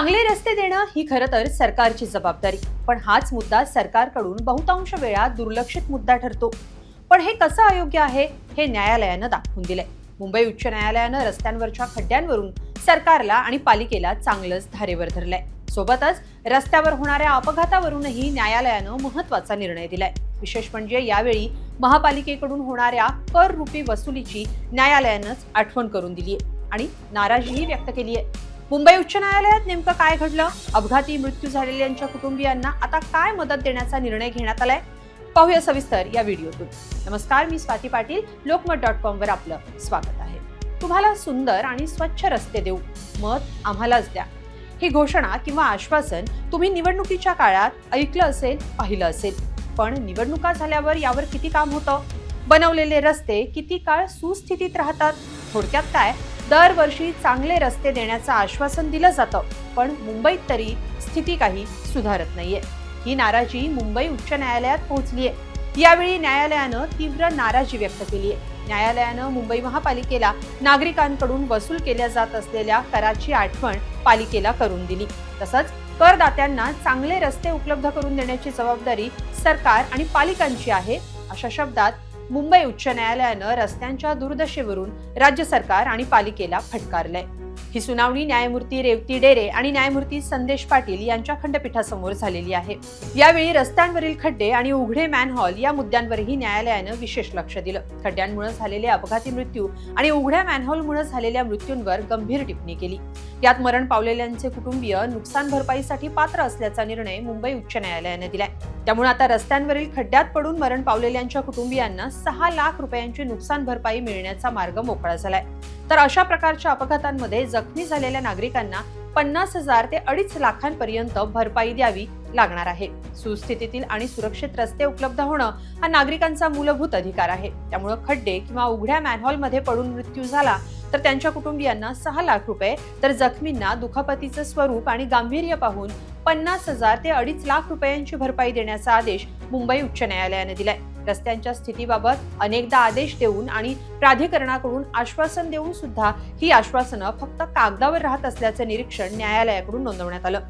चांगले रस्ते देणं ही खरं तर सरकारची जबाबदारी. पण हाच मुद्दा सरकारकडून बहुतांश वेळा दुर्लक्षित मुद्दा ठरतो. पण हे कसं अयोग्य आहे हे न्यायालयानं दाखवून दिलंय. मुंबई उच्च न्यायालयानं रस्त्यांवरच्या खड्ड्यांवरून सरकारला आणि पालिकेला चांगलंच धारेवर धरलंय. सोबतच रस्त्यावर होणाऱ्या अपघातावरूनही न्यायालयानं महत्त्वाचा निर्णय दिलाय. विशेष म्हणजे यावेळी महापालिकेकडून होणाऱ्या कर रुपी वसुलीची न्यायालयानंच आठवण करून दिलीय आणि नाराजीही व्यक्त केली आहे मुंबई उच्च न्यायालयात नेमकं काय घडलं? अपघाती मृत्यू झालेल्यांच्या कुटुंबियांना आता काय मदत देण्याचा निर्णय घेण्यात आलाय? पाहूया सविस्तर या व्हिडिओतून. नमस्कार मी स्वाती पाटील लोकमत डॉट कॉम वर आपलं स्वागत आहे. तुम्हाला सुंदर आणि स्वच्छ रस्ते देऊ मत आम्हालाच द्या. ही घोषणा किंवा आश्वासन तुम्ही निवडणुकीच्या काळात ऐकलं असेल पाहिलं असेल. पण निवडणुका झाल्यावर यावर किती काम होतं? बनवलेले रस्ते किती काळ सुस्थितीत राहतात? थोडक्यात काय? दरवर्षी चांगले रस्ते देण्याचं आश्वासन दिलं जातं पण मुंबईत तरी स्थिती काही सुधारत नाहीये. ही नाराजी मुंबई उच्च न्यायालयात पोहोचली आहे यावेळी न्यायालयानं तीव्र नाराजी व्यक्त केली आहे न्यायालयानं मुंबई महापालिकेला नागरिकांकडून वसूल केल्या जात असलेल्या कराची आठवण पालिकेला करून दिली. तसंच करदात्यांना चांगले रस्ते उपलब्ध करून देण्याची जबाबदारी सरकार आणि पालिकांची आहे अशा शब्दात मुंबई उच्च न्यायालयानं रस्त्यांच्या दुर्दशेवरून राज्य सरकार आणि पालिकेला फटकारलंय. ही सुनावणी न्यायमूर्ती रेवती डेरे आणि न्यायमूर्ती संदेश पाटील यांच्या खंडपीठासमोर झालेली आहे. यावेळी रस्त्यांवरील खड्डे आणि उघडे मॅनहॉल या मुद्द्यांवरही न्यायालयानं विशेष लक्ष दिलं. खड्ड्यांमुळे झालेले अपघाती मृत्यू आणि उघड्या मॅनहॉलमुळे झालेल्या मृत्यूंवर गंभीर टिप्पणी केली. यात मरण पावलेल्यांचे कुटुंबीय नुकसान भरपाईसाठी पात्र असल्याचा निर्णय मुंबई उच्च न्यायालयानं दिलाय. त्यामुळे आता रस्त्यांवरील खड्ड्यात पडून मरण पावलेल्यांच्या कुटुंबियांना सहा लाख रुपयांची नुकसान भरपाई मिळण्याचा मार्ग मोकळा झालाय. तर अशा प्रकारच्या अपघातांमध्ये जखमी झालेल्या नागरिकांना पन्नास हजार ते अडीच लाखांपर्यंत भरपाई द्यावी लागणार आहे. सुस्थितीतील आणि सुरक्षित रस्ते उपलब्ध होणं हा नागरिकांचा मूलभूत अधिकार आहे. त्यामुळे खड्डे किंवा उघड्या मॅनहॉलमध्ये पडून मृत्यू झाला तर त्यांच्या कुटुंबियांना सहा लाख रुपये तर जखमींना दुखापतीचं स्वरूप आणि गांभीर्य पाहून पन्नास हजार ते अडीच लाख रुपयांची भरपाई देण्याचा आदेश मुंबई उच्च न्यायालयाने दिलाय. रस्त्यांच्या स्थितीबाबत अनेकदा आदेश देऊन आणि प्राधिकरणाकडून आश्वासन देऊन सुद्धा ही आश्वासनं फक्त कागदावर राहत असल्याचं निरीक्षण न्यायालयाकडून नोंदवण्यात आलं.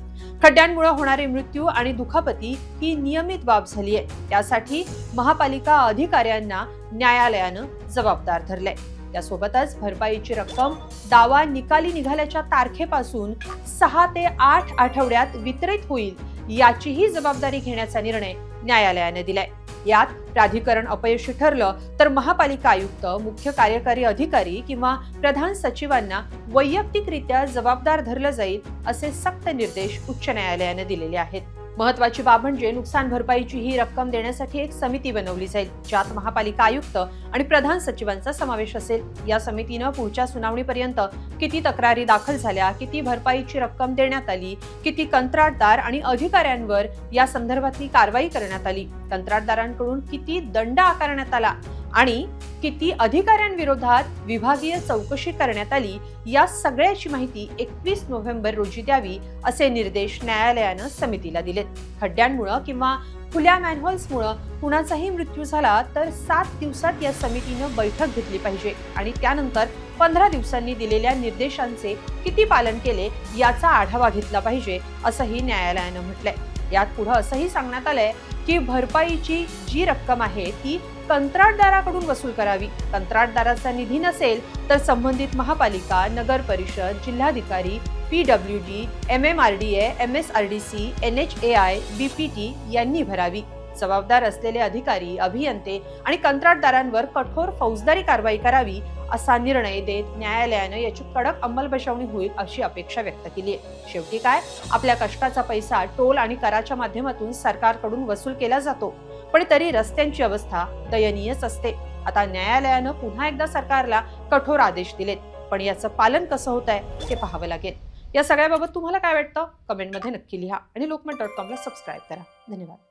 खड्ड्यांमुळे होणारे मृत्यू आणि दुखापती ही नियमित बाब झाली आहे त्यासाठी महापालिका अधिकाऱ्यांना न्यायालयानं जबाबदार धरलंय. त्यासोबतच भरपाईची रक्कम दावा निकाली निघाल्याच्या तारखेपासून सहा ते आठ आठवड्यात वितरित होईल याचीही जबाबदारी घेण्याचा निर्णय न्यायालयाने दिलाय. यात प्राधिकरण अपयशी ठरलं तर महापालिका आयुक्त मुख्य कार्यकारी अधिकारी किंवा प्रधान सचिवांना वैयक्तिकरित्या जबाबदार धरलं जाईल असे सक्त निर्देश उच्च न्यायालयाने दिलेले आहेत. महत्वाची बाब म्हणजे नुकसान भरपाईची ही रक्कम देण्यासाठी एक समिती बनवली जाईल ज्यात महापालिका आयुक्त आणि प्रधान सचिवांचा समावेश असेल. या समितीनं पुढच्या सुनावणीपर्यंत किती तक्रारी दाखल झाल्या किती भरपाईची रक्कम देण्यात आली किती कंत्राटदार आणि अधिकाऱ्यांवर या संदर्भातली कारवाई करण्यात आली कंत्राटदारांकडून किती दंड आकारण्यात आला आणि किती अधिकाऱ्यांविरोधात विभागीय चौकशी करण्यात आली या सगळ्याची माहिती एकवीस नोव्हेंबर रोजी द्यावी असे निर्देश न्यायालयानं समितीला दिलेत. खड्ड्यांमुळं किंवा खुल्या मॅनहोल्समुळं कुणाचाही मृत्यू झाला तर सात दिवसात या समितीनं बैठक घेतली पाहिजे आणि त्यानंतर पंधरा दिवसांनी दिलेल्या निर्देशांचे किती पालन केले याचा आढावा घेतला पाहिजे असंही न्यायालयानं म्हटलंय. यात पुढं असंही सांगण्यात आलंय की भरपाईची जी रक्कम आहे ती कंत्राटदाराकडून वसूल करावी. कंत्राटदाराचा निधी नसेल तर संबंधित महापालिका नगर परिषद जिल्हाधिकारी P W D M M R D A M S R D C N H A I B P T यांनी भरावी. जबाबदार असलेले अधिकारी अभियंते आणि कंत्राटदारांवर कठोर फौजदारी कारवाई करावी असा निर्णय देत न्यायालयानं याची कडक अंमलबजावणी होईल अशी अपेक्षा व्यक्त केली आहे. शेवटी काय? आपल्या कष्टाचा पैसा टोल आणि कराच्या माध्यमातून सरकारकडून वसूल केला जातो. पण तरी रस्त्यांची अवस्था दयनीयच असते. आता न्यायालयानं पुन्हा एकदा सरकारला कठोर आदेश दिलेत. पण याचं पालन कसं होत आहे ते पाहावं लागेल. या सगळ्याबाबत तुम्हाला काय वाटतं? कमेंटमध्ये नक्की लिहा आणि लोकमत डॉट कॉमला सबस्क्राईब करा. धन्यवाद.